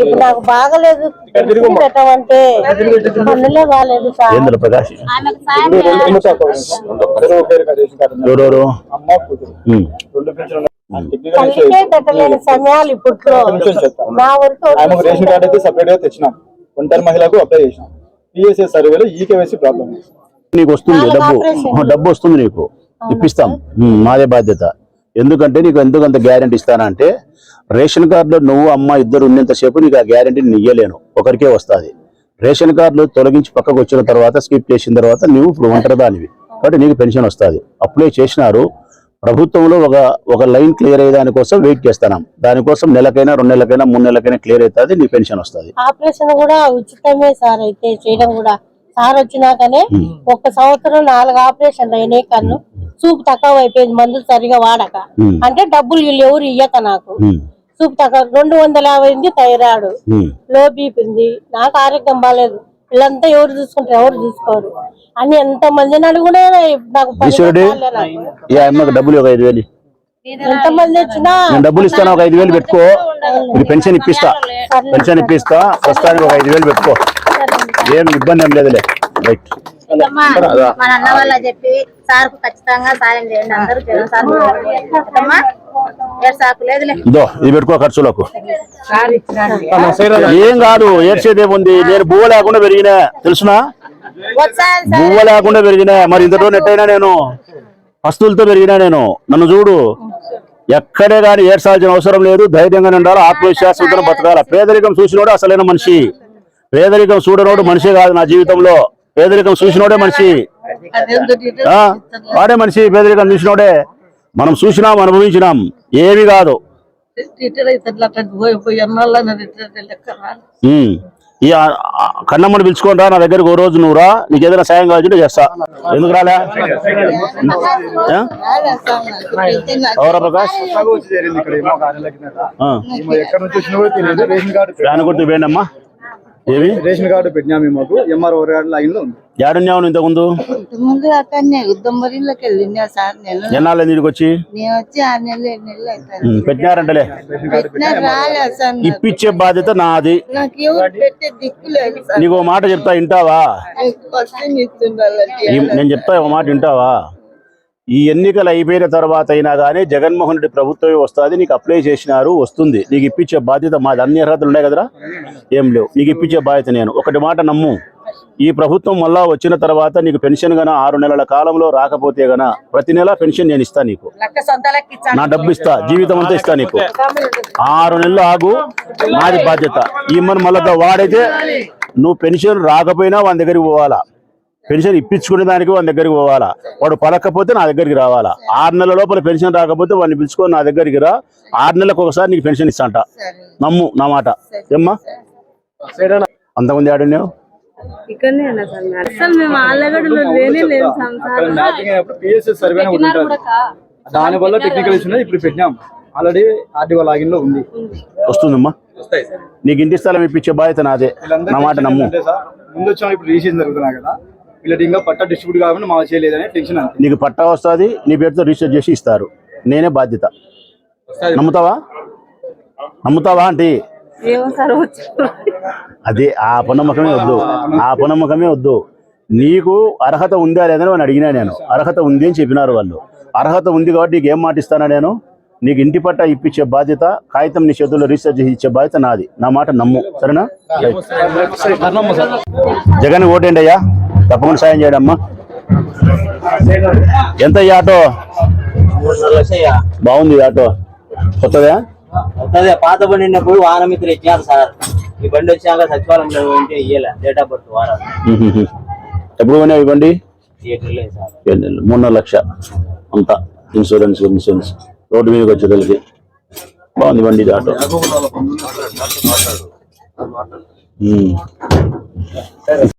ఇప్పుడు నాకు బాగలేదు. పెట్టమంటే పనులే కాలేదు సార్. ప్రకాష్. ఎవరెవరు తల్లికే పెట్టలేని సమయాలు ఇప్పట్లో. నా వరకు రేషన్ కార్డు అయితే సపరేట్గా తెచ్చినాం. ఒంటరి మహిళకు అప్లై చేసినాం. పిఎస్ఎస్ సర్వేలో ఈకేవైసీ ప్రాబ్లం నీకు వస్తుంది డబ్బు. డబ్బు వస్తుంది నీకు. ఇప్పిస్తాం. మాదే బాధ్యత. ఎందుకంటే నీకు ఎందుకంత గ్యారంటీ ఇస్తానంటే రేషన్ కార్డులో నువ్వు అమ్మ ఇద్దరు ఉన్నంతసేపు నీకు ఆ గ్యారంటీ ఇయ్యలేను. ఒకరికే వస్తుంది. రేషన్ కార్డులు తొలగించి పక్కకు వచ్చిన తర్వాత స్కిప్ చేసిన తర్వాత నువ్వు ఇప్పుడు ఒంటరి దానివి. కాబట్టి నీకు పెన్షన్ వస్తుంది. అప్లై చేసినారు. ప్రభుత్వంలో ఒక ఒక లైన్ క్లియర్ అయ్యే దానికోసం వెయిట్ చేస్తున్నాం. దానికోసం నెలకైనా రెండు నెలలకైనా మూడు నెలలకైనా క్లియర్ అవుతుంది నీ పెన్షన్ వస్తుంది. ఆపరేషన్ కూడా ఉచితమే సార్ అయితే చేయడం కూడా. సార్ వచ్చినాకనే ఒక్క సంవత్సరం నాలుగు ఆపరేషన్లు అయినాయి కన్ను చూపు తక్కువ అయిపోయింది మందులు సరిగా వాడక. అంటే డబ్బులు వీళ్ళు ఎవరు ఇయ్యక నాకు. చూపు తక్కువ రెండు వందల యాభై ఉంది థైరాయిడ్. లో బీపీ ఉంది నాకు ఆరోగ్యం బాగాలేదు వీళ్ళంతా ఎవరు చూసుకుంటారు ఎవరు చూసుకోరు. అని ఎంత మందిని అడుగునే నాకు డబ్బులు ఒక ఐదు వేలు ఎంత మంది వచ్చినా డబ్బులు ఇస్తాను ఒక ఐదు వేలు పెట్టుకో. ఇది పెన్షన్ ఇప్పిస్తా. పెన్షన్ ఇప్పిస్తా. ప్రస్తుతానికి ఒక ఐదు వేలు పెట్టుకో. ఏం ఇబ్బంది ఏం లేదులే. రైట్. చెప్పి సార్ ఖచ్చితంగా సాయం చేయండి. అందరూ జనం సార్ ఇదో ఇది పెట్టుకో ఖర్చులకు. ఏం కాదు ఏడ్చేది ఏముంది? నేను బువ్వ లేకుండా పెరిగినా తెలుసునా? బువ్వ లేకుండా పెరిగినా మరి ఇంతలో నెట్టయినా నేను? వస్తువులతో పెరిగినా నేను? నన్ను చూడు. ఎక్కడే కానీ ఏడ్చాల్సిన అవసరం లేదు. ధైర్యంగా ఉండాలి ఆత్మవిశ్వాసంతో బతకాలి. పేదరికం చూసినోడు అసలైన మనిషి. పేదరికం చూడనోడు మనిషి కాదు నా జీవితంలో. పేదరికం చూసినోడే మనిషి. వాడే మనిషి పేదరికం చూసినోడే మనం చూసినాం అనుభవించినాం ఏమి కాదు. ఈ కన్నమ్మని పిలుచుకొని రా నా దగ్గరకు ఓ రోజు నువ్వు రా నీకు ఏదైనా సాయం కావాలంటే చేస్తా. ఎందుకు రాలే? ఎవరా ప్రకాష్? చేరింది ఇక్కడ ఏమో ఏమి రేషన్ కార్డు పెట్టినాం మాకు. ఎంఆర్ఓ లైన్లో ఉంది. ఏడున్నావు ఇంతకుముందు? ముందు అక్కడనే ఉద్దమ్మరిలోకి వెళ్ళినా సార్ నేను. ఎన్నాళ్ళు ఇంటికి వచ్చి నేను వచ్చి ఆరు నెలలు ఏడు నెలలు అవుతాను పెట్టినారంటలే. నాకు రాలేదు సార్. ఇప్పించే బాధ్యత నాది. నాకు ఎవరు పెట్టే దిక్కు లేదు సార్. నీకు మాట చెప్తా వింటావా? నేను చెప్తా ఒక మాట వింటావా? ఈ ఎన్నికలు అయిపోయిన తర్వాత అయినా కానీ జగన్మోహన్ రెడ్డి ప్రభుత్వమే వస్తుంది నీకు అప్లై చేసినారు వస్తుంది. నీకు ఇప్పించే బాధ్యత మాది. అన్ని అర్హతలు ఉన్నాయి కదరా? ఏం లేవు. నీకు ఇప్పించే బాధ్యత నేను. ఒకటి మాట నమ్ము. ఈ ప్రభుత్వం మళ్ళా వచ్చిన తర్వాత నీకు పెన్షన్ గన ఆరు నెలల కాలంలో రాకపోతే గన ప్రతి నెల పెన్షన్ నేను ఇస్తా నీకు. నా డబ్బు ఇస్తా. జీవితం అంతా ఇస్తా నీకు. ఆరు నెలలు ఆగు. నాది బాధ్యత. ఈ మన మళ్ళా వాడైతే నువ్వు పెన్షన్ రాకపోయినా వాని దగ్గరికి పోవాలా. పెన్షన్ ఇప్పించుకునే దానికి వాని దగ్గరికి పోవాలా? వాడు పడకపోతే నా దగ్గరికి రావాలా? ఆరు నెలల లోపల పెన్షన్ రాకపోతే వాడిని పిలుచుకొని నా దగ్గరికి రా. ఆరు నెలలకు ఒకసారి నీకు పెన్షన్ ఇస్తాంట నమ్ము నా మాట. ఏమ్మా? ఇక్కడనే. అసలు మేము లేనే లేదు అని ఒకటి ఉంటుంది. దాని వల్ల టెక్నికల్ ఇష్యూ ఇప్పుడు పెట్టినాం. ఆల్రెడీ ఆర్డీఓ లాగిన్లో ఉంది. వస్తుందమ్మా. నీకు ఇంటి స్థలం ఇప్పించే బాధ్యత నాదే. నా మాట నమ్ము. ముందు వచ్చిన ఇప్పుడు రీసీజన్ జరుగుతున్నాయి కదా. వీళ్ళకి ఇంకా పట్టా డిస్ట్రిబ్యూట్ కాకుండా మా చేయలేదని టెన్షన్ అంతే. నీకు పట్టా వస్తుంది నీ పేరుతో రిజిస్టర్ చేసి ఇస్తారు. నేనే బాధ్యత. నమ్ముతావా? నమ్ముతావా అంటే అదే ఆ అపనమ్మకమే వద్దు. ఆ అపనమ్మకమే వద్దు. నీకు అర్హత ఉందా లేదని అని అడిగినా నేను. అర్హత ఉంది అని చెప్పినారు వాళ్ళు. అర్హత ఉంది కాబట్టి నీకు ఏం మాట ఇస్తానా నేను? నీకు ఇంటి పట్ట ఇప్పించే బాధ్యత కాగితం నీ చేతుల్లో రిజిస్టర్ చేసి ఇచ్చే బాధ్యత నాది. నా మాట నమ్ము. సరేనా? జగన్ ఓటేండి అయ్యా? తప్పకుండా సాయం చేయడం అమ్మా ఎంత ఈ ఆటో? బాగుంది ఆటో. కొత్తదా? పాత బండి ఉన్నప్పుడు వానమిత్రులు ఇచ్చారు సార్. ఈ బండి వచ్చాక సచివాలయంలో ఉంటే ఇయ్యలే. డేట్ ఆఫ్ బర్త్ వారం మ్మ్. ఎప్పుడు కొన్నావు ఈ బండి? మూడున్నర లక్ష. అంతా ఇన్సూరెన్స్ ఇన్సూరెన్స్. రోడ్డు మీదకి వచ్చేదానికి బాగుంది బండి ఆటో.